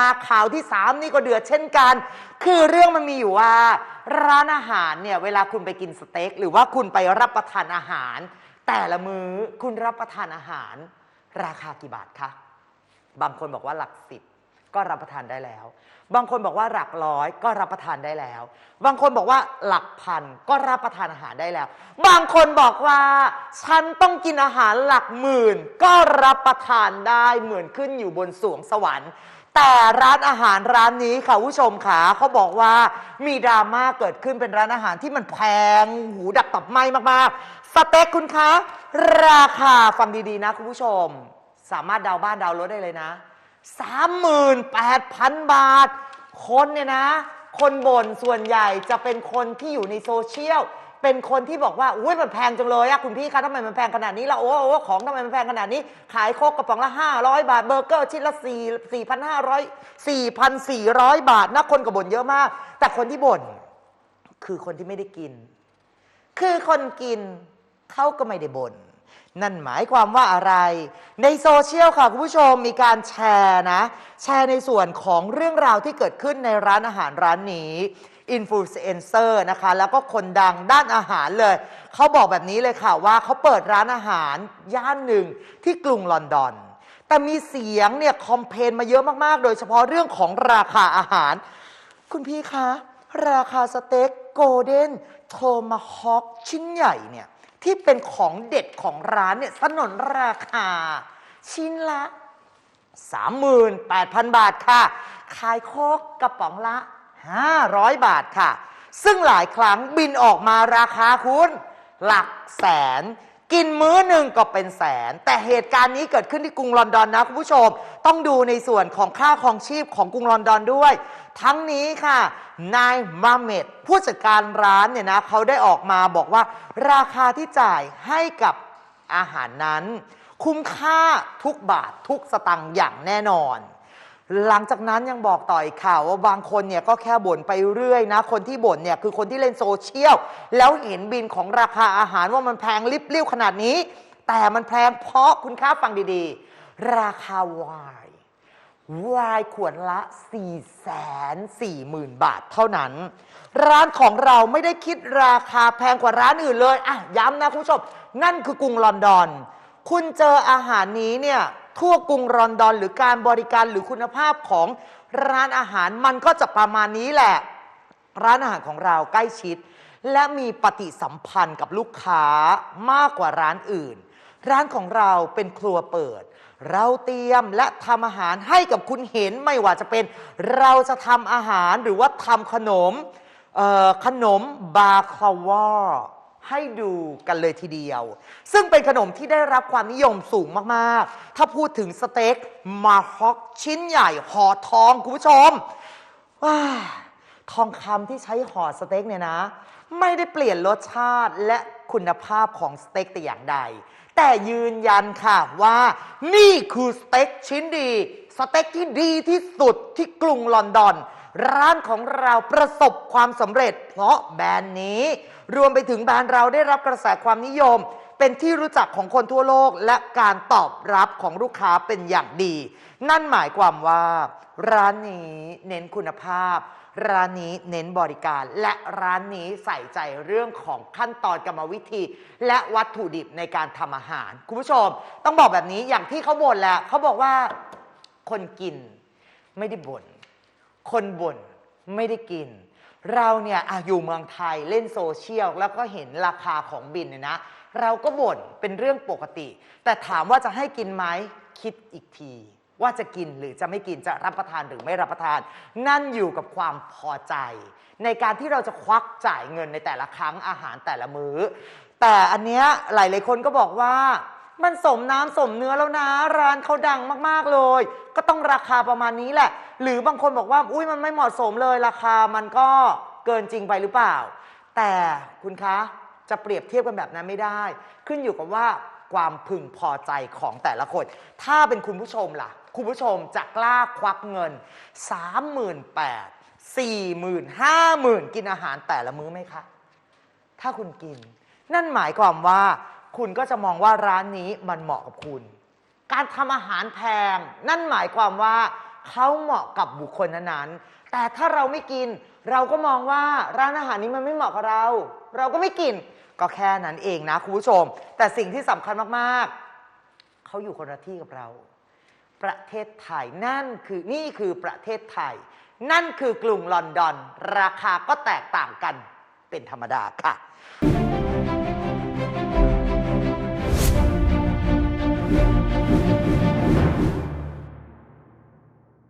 มาข่าวที่ 3 นี่ก็เดือดเช่นกัน คือเรื่องมันมีอยู่ว่า ร้านอาหารเนี่ยเวลาคุณไปกินสเต็ก หรือว่าคุณไปรับประทานอาหาร แต่ละมื้อคุณรับประทานอาหาร ราคากี่บาทคะบางคนบอกว่าหลักสิบก็รับประทานได้แล้ว บางคนบอกว่าหลักร้อยก็รับประทานได้แล้ว บางคนบอกว่าหลักพันก็รับประทานอาหารได้แล้ว บางคนบอกว่า ฉันต้องกินอาหารหลักหมื่น ก็รับประทานได้เหมือนขึ้นอยู่บนสวงสวรรค์ แต่ร้านอาหารร้านนี้ค่ะผู้ชมขาเขาบอกว่ามีดราม่าเกิดขึ้นเป็นร้านอาหารที่มันแพงหูดับตับไหมมากๆ สเต็กคุณคะราคาฟังดีๆนะคุณผู้ชม สามารถดาวบ้านดาวรถได้เลยนะ 38,000 บาท คนเนี่ยนะ คนบ่นส่วนใหญ่จะเป็นคนที่อยู่ในโซเชียล เป็นคนที่บอกว่าอุ้ยมันแพงจังเลยอะคุณพี่คะทำไมมันแพงขนาดนี้ละโอ้โอ้ของทำไมมันแพงขนาดนี้ ขายโคกกระป๋องละ 500 บาทเบอร์เกอร์ชิ้นละ4 4,500 4,400 บาทนะคนก็บ่นเยอะมาก แต่คนที่บ่นคือคนที่ไม่ได้กิน คือคนกินเขาก็ไม่ได้บน่ นั่นหมายความว่าอะไร ในโซเชียลค่ะ คุณผู้ชมมีการแชร์นะ แชร์ในส่วนของเรื่องราวที่เกิดขึ้นในร้านอาหารร้านนี้อินฟลูเอนเซอร์นะคะ แล้วก็คนดังด้านอาหารเลย เขาบอกแบบนี้เลยค่ะว่าเขาเปิดร้านอาหารย่านหนึ่งที่กรุงลอนดอน แต่มีเสียงเนี่ยคอมเพนมาเยอะมากๆ โดยเฉพาะเรื่องของราคาอาหาร คุณพี่คะ ราคาสเต็กโกลเด้นโทมาฮอคชิ้นใหญ่เนี่ย ที่เป็นของเด็ดของร้านเนี่ยสนนราคา ชิ้นละ 38,000 บาทค่ะ ขายโคกกระป๋องละ 500 บาทค่ะ ซึ่งหลายครั้งบินออกมาราคาคุณ หลักแสน กินมื้อหนึ่งก็เป็นแสน แต่เหตุการณ์นี้เกิดขึ้นที่กรุงลอนดอนนะคุณผู้ชม ต้องดูในส่วนของค่าครองชีพของกรุงลอนดอนด้วย ทั้งนี้ค่ะนายมาเมดผู้จัดการร้านเนี่ยนะเขาได้ออกมาบอกว่า ราคาที่จ่ายให้กับอาหารนั้น คุ้มค่าทุกบาททุกสตังค์อย่างแน่นอน หลังจากนั้นยังบอกต่ออีกข่าวว่าบางคนเนี่ยก็แค่บ่นไปเรื่อยนะ คนที่บ่นเนี่ยคือคนที่เล่นโซเชียล แล้วเห็นบินของราคาอาหารว่ามันแพงลิบลิ่วขนาดนี้ แต่มันแพงเพราะคุณค้าฟังดีๆ ราคาวายวายขวดละ 4 4 0 0 0 0 บาทเท่านั้น ร้านของเราไม่ได้คิดราคาแพงกว่าร้านอื่นเลย อะ ย้ำนะคุณผู้ชม นั่นคือกรุงลอนดอน คุณเจออาหารนี้เนี่ย ทั่วกรุงลอนดอนหรือการบริการหรือคุณภาพของร้านอาหารมันก็จะประมาณนี้แหละ ร้านอาหารของเราใกล้ชิด และมีปฏิสัมพันธ์กับลูกค้ามากกว่าร้านอื่น ร้านของเราเป็นครัวเปิด เราเตรียมและทำอาหารให้กับคุณเห็นไม่ว่าจะเป็น เราจะทำอาหารหรือว่าทำขนมขนมบาคลาวา ให้ดูกันเลยทีเดียว ซึ่งเป็นขนมที่ได้รับความนิยมสูงมากๆ ถ้าพูดถึงสเต็กมาฮอกชิ้นใหญ่ห่อทองคุณผู้ชมว้าทองคำที่ใช้ห่อสเต็กเนี่ยนะ ไม่ได้เปลี่ยนรสชาติและคุณภาพของสเต็กแต่อย่างใด แต่ยืนยันค่ะว่า นี่คือสเต็กชิ้นดี สเต็กที่ดีที่สุดที่กรุงลอนดอน ร้านของเราประสบความสำเร็จ เพราะแบรนด์นี้ รวมไปถึงแบรนด์เราได้รับกระแสความนิยม เป็นที่รู้จักของคนทั่วโลกและการตอบรับของลูกค้าเป็นอย่างดี นั่นหมายความว่า ร้านนี้เน้นคุณภาพ ร้านนี้เน้นบริการ และร้านนี้ใส่ใจเรื่องของขั้นตอนกรรมวิธี และวัตถุดิบในการทำอาหาร คุณผู้ชม ต้องบอกแบบนี้อย่างที่เขาบ่นแหละเขาบอกว่าคนกินไม่ได้บ่น คนบ่นไม่ได้กิน เราเนี่ยออยู่เมืองไทยเล่นโซเชียลแล้วก็เห็นราคาของบินเนี่ยนะ เราก็บ่นเป็นเรื่องปกติ แต่ถามว่าจะให้กินไหมคิดอีกที ว่าจะกินหรือจะไม่กินจะรับประทานหรือไม่รับประทาน นั่นอยู่กับความพอใจ ในการที่เราจะควักจ่ายเงินในแต่ละครั้งอาหารแต่ละมื้อ แต่อันเนี้ยหลายๆคนก็บอกว่า มันสมน้ำสมเนื้อแล้วนะ ร้านเขาดังมากๆเลย ก็ต้องราคาประมาณนี้แหละ หรือบางคนบอกว่า อุ้ยมันไม่เหมาะสมเลยราคามันก็เกินจริงไปหรือเปล่า แต่คุณคะจะเปรียบเทียบกันแบบนั้นไม่ได้ ขึ้นอยู่กับว่าความพึงพอใจของแต่ละคน ถ้าเป็นคุณผู้ชมล่ะ คุณผู้ชมจะกล้าควักเงิน 3 8 0 0 0 4 0 0 0 0 5 0,000 กินอาหารแต่ละมื้อไหมคะ ถ้าคุณกิน นั่นหมายความว่า คุณก็จะมองว่าร้านนี้มันเหมาะกับคุณ การทำอาหารแพง นั่นหมายความว่าเขาเหมาะกับบุคคลนั้นๆ แต่ถ้าเราไม่กิน เราก็มองว่าร้านอาหารนี้มันไม่เหมาะกับเรา เราก็ไม่กิน ก็แค่นั้นเองนะคุณผู้ชม แต่สิ่งที่สำคัญมากๆ เขาอยู่คนละที่กับเรา ประเทศไทยนั่นคือนี่คือประเทศไทย นั่นคือกรุงลอนดอน ราคาก็แตกต่างกันเป็นธรรมดาค่ะ